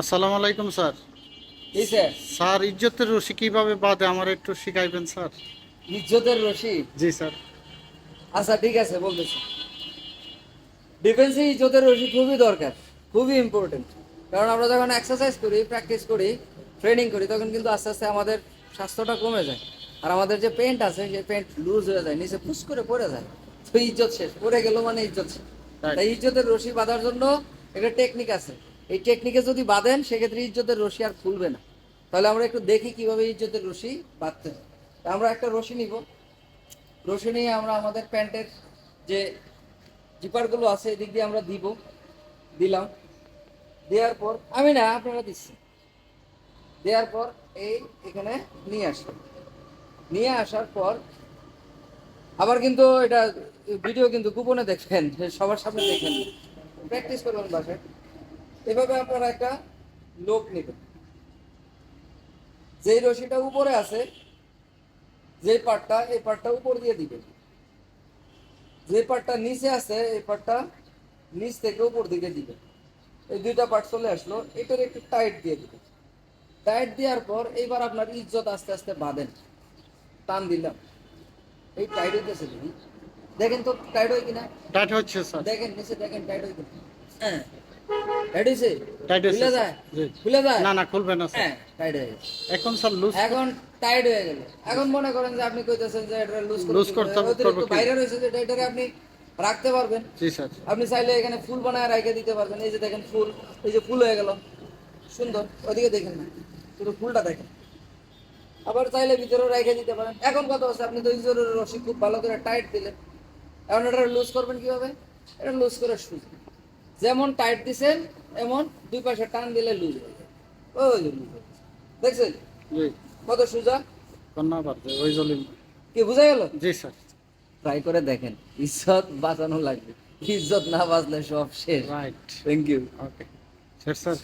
আসসালামু আলাইকুম স্যার। এই স্যার। স্যার ইজ্জতের রশি কীভাবে বাঁধে আমার একটু শিখাইবেন স্যার? ইজ্জতের রশি? জি স্যার। আচ্ছা ঠিক আছে বলতেছি। ডিফেন্সে ইজ্জতের রশি খুবই দরকার খুবই ইম্পর্টেন্ট কারণ আমরা যখন এক্সারসাইজ করি প্র্যাকটিস করি ট্রেনিং করি তখন কিন্তু আস্তে আস্তে আমাদের স্বাস্থ্যটা কমে যায়। আর আমাদের যে পেন্ট আছে সেই পেন্ট লুজ হয়ে যায় নিচে পুশ করে পড়ে যায়। তো ইজ্জত শেষ পড়ে গেল মানে ইজ্জত শেষ. তাই ইজ্জতের রশি বাঁধার জন্য একটা টেকনিক আছে। এই টেকনিকে যদি বাঁধেন, সেক্ষেত্রে ইজ্জতের রশি আর খুলবে না। তাহলে আমরা একটু দেখি কীভাবে ইজ্জতের রশি বাঁধতে হয়। আমরা একটা রশি নিব। রশি নিয়ে আমরা আমাদের প্যান্টের যে জিপারগুলো আছে, এদিক দিয়ে আমরা দিব, দিলাম। দেওয়ার পর, আমি না, আপনারা দিচ্ছি। দেওয়ার পর এই এখানে নিয়ে আসলাম নিয়ে আসার পর, আবার কিন্তু এটা ভিডিও কিন্তু গোপনে দেখবেন, সবার সামনে দেখেন প্র্যাকটিস করবেন বাসায়। এভাবে আপনারা একটা লোক নেবেন। যেই রশিটা উপরে আছে যে পার্টটা এই পার্টটা উপর দিয়ে দিবেন। যে পার্টটা নিচে আছে এই পার্টটা নিচ থেকে উপর দিকে দিবেন। এই দুইটা পার্ট চলে আসলো এটার একটু টাইট দিয়ে দিবেন। টাইট দেওয়ার পর এইবার আপনার ইজ্জত আস্তে আস্তে বাঁধেন। টান দিলাম। এই টাইট হইতেছে দিদি দেখেন তো টাইট হয় কিনা? টাইট হচ্ছে স্যার। দেখেন নিচে দেখেন টাইট হয় কিনা হ্যাঁ। টাইট টাইট হচ্ছে যায়? খুলে যায়? না না খুলবে না স্যার হ্যাঁ টাইট হয়ে এখন স্যার লুজ এখন টাইট হয়ে গেল। এখন মনে করেন যে আপনি কইতেছেন যে এটা লুজ Loose করতে হবে, বাইরে রয়েছে যে এটাকে আপনি রাখতে পারবেন। জি স্যার আপনি চাইলে এখানে ফুল বানায় রেখে দিতে পারবেন। এই যে দেখেন ফুল এই যে ফুল হয়ে গেল। সুন্দর ওদিকে দেখেন না। শুধু ফুলটা দেখেন। আবার চাইলে ভিতরেও রেখে দিতে পারেন। এখন কত আছে? আপনি দুই জোরের রশি খুব ভালো করে টাইট দিলেন। এখন এটা লুজ করবেন কীভাবে? এটা লুজ করে সুজ যেমন টাইট দিছেন এমন দুই পাশে টান দিলে লুজ হয়ে যায়। ওই লুজ দেখছেন? কত সুজা? ওই জলিম কি বুঝা গেল? জি স্যার। ট্রাই করে দেখেন ইজ্জত বাঁচানো লাগবে। ইজ্জত না বাঁচলে সব শেষ। Right thank you okay sir sir